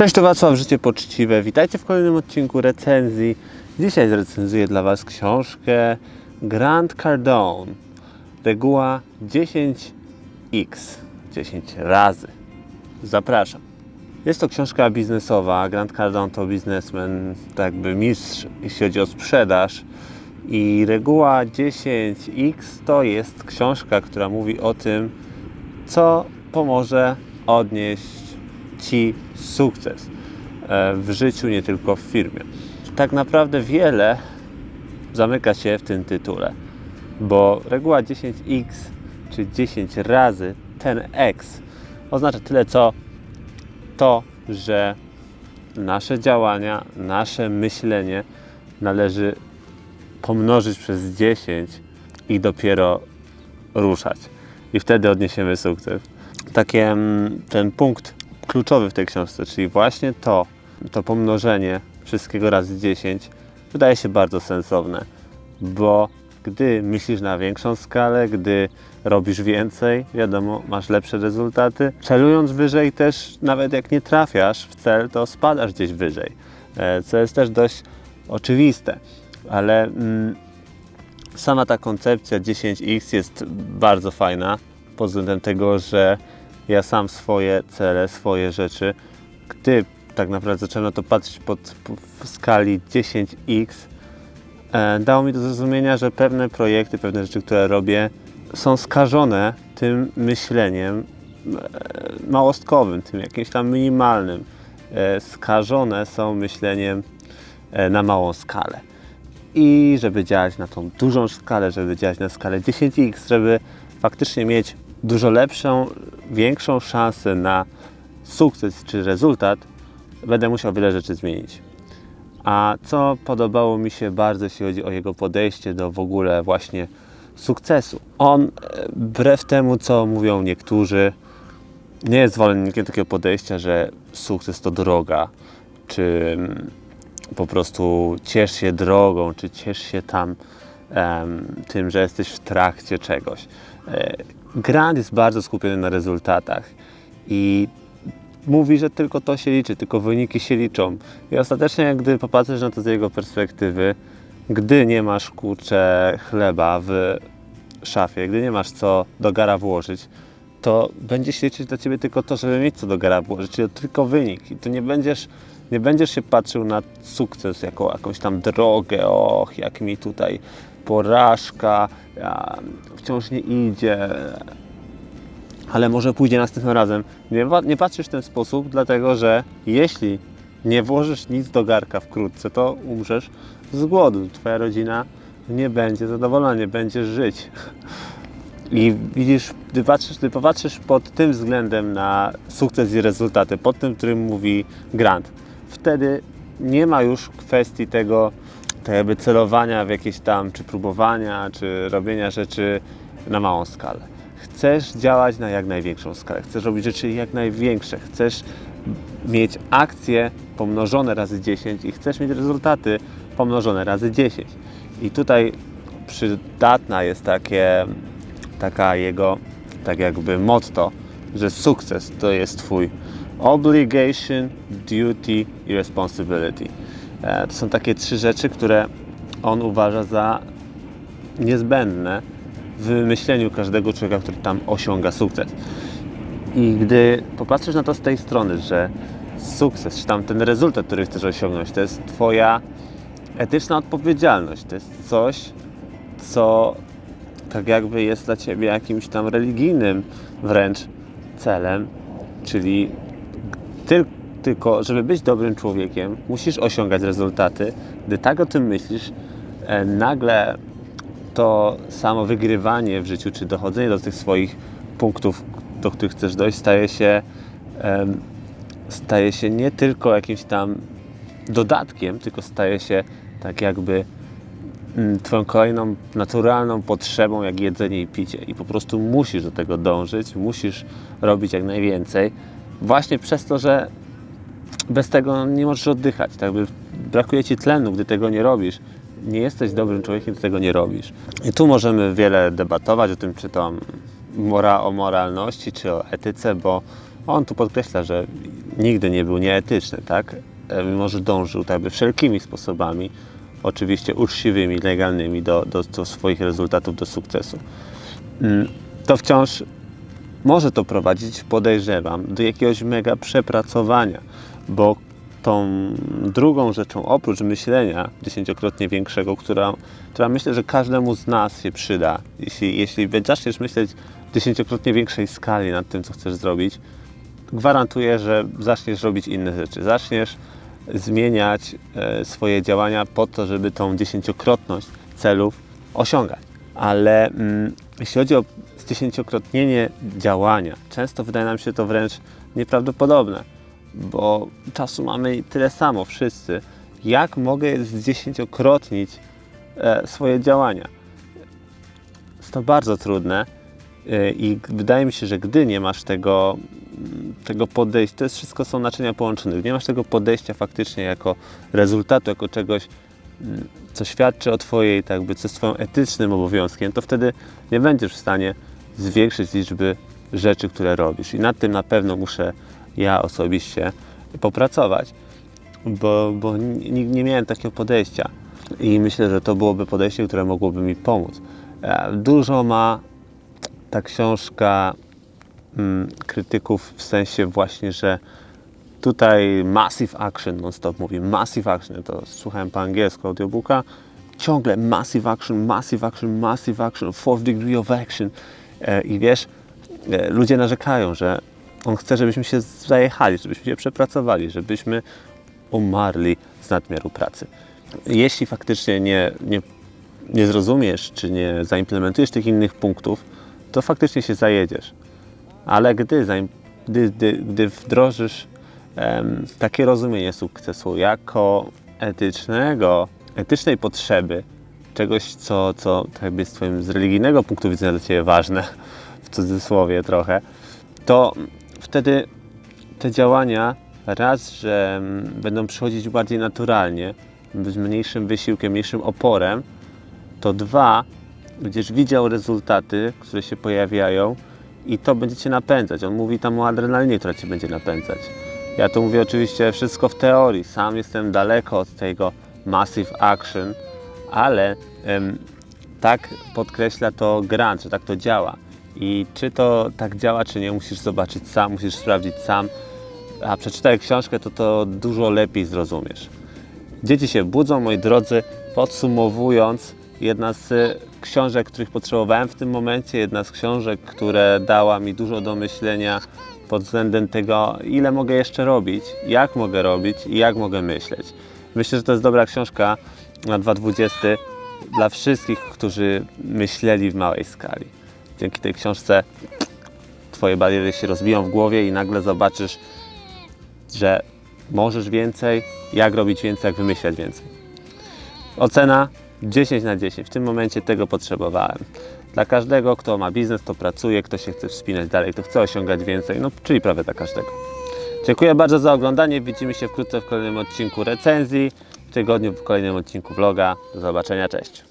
Cześć, to Wacław, Życie Poczciwe. Witajcie w kolejnym odcinku recenzji. Dzisiaj zrecenzuję dla Was książkę Grant Cardone. Reguła 10x. 10 razy. Zapraszam. Jest to książka biznesowa. Grant Cardone to biznesmen, tak jakby mistrz, jeśli chodzi o sprzedaż. I reguła 10x to jest książka, która mówi o tym, co pomoże odnieść Ci sukces e, w życiu, nie tylko w firmie. Tak naprawdę wiele zamyka się w tym tytule, bo reguła 10x, czy 10 razy ten x, oznacza tyle co to, że nasze działania, nasze myślenie należy pomnożyć przez 10 i dopiero ruszać. I wtedy odniesiemy sukces. Takie mm, ten punkt kluczowy w tej książce, czyli właśnie to, to pomnożenie wszystkiego razy 10 wydaje się bardzo sensowne, bo gdy myślisz na większą skalę, gdy robisz więcej, wiadomo, masz lepsze rezultaty. Celując wyżej też, nawet jak nie trafiasz w cel, to spadasz gdzieś wyżej, e, co jest też dość oczywiste, ale mm, sama ta koncepcja 10x jest bardzo fajna pod względem tego, że ja sam swoje cele, swoje rzeczy, gdy tak naprawdę zacząłem na to patrzeć pod, po- w skali 10x, e, dało mi do zrozumienia, że pewne projekty, pewne rzeczy, które robię, są skażone tym myśleniem e, małostkowym, tym jakimś tam minimalnym. E, skażone są myśleniem e, na małą skalę. I żeby działać na tą dużą skalę, żeby działać na skalę 10x, żeby faktycznie mieć dużo lepszą, większą szansę na sukces czy rezultat, będę musiał wiele rzeczy zmienić. A co podobało mi się bardzo, jeśli chodzi o jego podejście do w ogóle właśnie sukcesu. On, e, wbrew temu, co mówią niektórzy, nie jest zwolennikiem takiego podejścia, że sukces to droga, czy mm, po prostu ciesz się drogą, czy ciesz się tam em, tym, że jesteś w trakcie czegoś. E, Grant jest bardzo skupiony na rezultatach i mówi, że tylko to się liczy, tylko wyniki się liczą. I ostatecznie, gdy popatrzysz na to z jego perspektywy, gdy nie masz kurczę chleba w szafie, gdy nie masz co do gara włożyć, to będzie się liczyć dla ciebie tylko to, żeby mieć co do gara włożyć, czyli tylko wynik. I tu nie będziesz, nie będziesz się patrzył na sukces jako jakąś tam drogę, och, jak mi tutaj porażka, wciąż nie idzie, ale może pójdzie następnym razem. Nie, nie patrzysz w ten sposób, dlatego że jeśli nie włożysz nic do garka wkrótce, to umrzesz z głodu. Twoja rodzina nie będzie zadowolona, nie będziesz żyć. I widzisz, gdy, patrzysz, gdy popatrzysz pod tym względem na sukces i rezultaty, pod tym, którym mówi Grant, wtedy nie ma już kwestii tego, tak jakby celowania w jakieś tam, czy próbowania, czy robienia rzeczy na małą skalę. Chcesz działać na jak największą skalę, chcesz robić rzeczy jak największe, chcesz mieć akcje pomnożone razy 10 i chcesz mieć rezultaty pomnożone razy 10. I tutaj przydatna jest takie, taka jego, tak jakby motto, że sukces to jest Twój obligation, duty i responsibility. E, To są takie trzy rzeczy, które on uważa za niezbędne w myśleniu każdego człowieka, który tam osiąga sukces. I gdy popatrzysz na to z tej strony, że sukces, czy tam ten rezultat, który chcesz osiągnąć, to jest Twoja etyczna odpowiedzialność, to jest coś, co tak jakby jest dla Ciebie jakimś tam religijnym wręcz celem, czyli tyl- tylko, żeby być dobrym człowiekiem, musisz osiągać rezultaty. Gdy tak o tym myślisz, e, nagle to samo wygrywanie w życiu, czy dochodzenie do tych swoich punktów, do których chcesz dojść, staje się, staje się nie tylko jakimś tam dodatkiem, tylko staje się tak jakby mm, Twoją kolejną naturalną potrzebą, jak jedzenie i picie. I po prostu musisz do tego dążyć, musisz robić jak najwięcej, właśnie przez to, że bez tego nie możesz oddychać. Tak brakuje ci tlenu, gdy tego nie robisz. Nie jesteś dobrym człowiekiem, gdy tego nie robisz. I tu możemy wiele debatować o tym, czy to mora, o moralności, czy o etyce, bo On tu podkreśla, że nigdy nie był nieetyczny, tak? E, Mimo, że dążył tak by wszelkimi sposobami, oczywiście uczciwymi, legalnymi do, do, do swoich rezultatów, do sukcesu. Mm, To wciąż może to prowadzić, podejrzewam, do jakiegoś mega przepracowania, bo tą drugą rzeczą, oprócz myślenia dziesięciokrotnie większego, która, która myślę, że każdemu z nas się przyda, jeśli, jeśli zaczniesz myśleć w dziesięciokrotnie większej skali nad tym, co chcesz zrobić, gwarantuję, że zaczniesz robić inne rzeczy. Zaczniesz zmieniać e, swoje działania po to, żeby tą dziesięciokrotność celów osiągać. Ale mm, jeśli chodzi o zdziesięciokrotnienie działania, często wydaje nam się to wręcz nieprawdopodobne, bo czasu mamy tyle samo wszyscy. Jak mogę zdziesięciokrotnić e, swoje działania? Jest to bardzo trudne e, i wydaje mi się, że gdy nie masz tego, mm, tego podejścia, to jest wszystko są naczynia połączone, gdy nie masz tego podejścia faktycznie jako rezultatu, jako czegoś, mm, co świadczy o Twojej, tak jakby, co jest Twoim etycznym obowiązkiem, to wtedy nie będziesz w stanie zwiększyć liczby rzeczy, które robisz. I nad tym na pewno muszę ja osobiście popracować, bo, bo nie miałem takiego podejścia. I myślę, że to byłoby podejście, które mogłoby mi pomóc. E, Dużo ma ta książka mm, krytyków w sensie właśnie, że tutaj massive action non-stop mówi, massive action, to słuchałem po angielsku audiobooka, ciągle massive action, massive action, massive action, fourth degree of action E, i wiesz, e, ludzie narzekają, że on chce, żebyśmy się zajechali, żebyśmy się przepracowali, żebyśmy umarli z nadmiaru pracy. Jeśli faktycznie nie, nie, nie zrozumiesz, czy nie zaimplementujesz tych innych punktów, to faktycznie się zajedziesz. Ale gdy, gdy, gdy, gdy wdrożysz em, takie rozumienie sukcesu jako etycznego, etycznej potrzeby, czegoś, co, co jakby z Twoim z religijnego punktu widzenia dla Ciebie ważne, w cudzysłowie trochę, to wtedy te działania raz, że mm, będą przychodzić bardziej naturalnie, z mniejszym wysiłkiem, mniejszym oporem, to dwa, będziesz widział rezultaty, które się pojawiają i to będzie Cię napędzać. On mówi tam o adrenalinie, która Cię będzie napędzać. Ja to mówię oczywiście wszystko w teorii. Sam jestem daleko od tego massive action, ale em, tak podkreśla to Grant, że tak to działa. I czy to tak działa, czy nie, musisz zobaczyć sam, musisz sprawdzić sam. A przeczytaj książkę, to to dużo lepiej zrozumiesz. Dzieci się budzą, moi drodzy. Podsumowując, jedna z książek, których potrzebowałem w tym momencie, jedna z książek, które dała mi dużo do myślenia pod względem tego, ile mogę jeszcze robić, jak mogę robić i jak mogę myśleć. Myślę, że to jest dobra książka na 2020 dla wszystkich, którzy myśleli w małej skali. Dzięki tej książce Twoje bariery się rozbiją w głowie i nagle zobaczysz, że możesz więcej, jak robić więcej, jak wymyślać więcej. Ocena 10 na 10. W tym momencie tego potrzebowałem. Dla każdego, kto ma biznes, kto pracuje, kto się chce wspinać dalej, kto chce osiągać więcej, no czyli prawie dla każdego. Dziękuję bardzo za oglądanie. Widzimy się wkrótce w kolejnym odcinku recenzji, w tygodniu w kolejnym odcinku vloga. Do zobaczenia, cześć.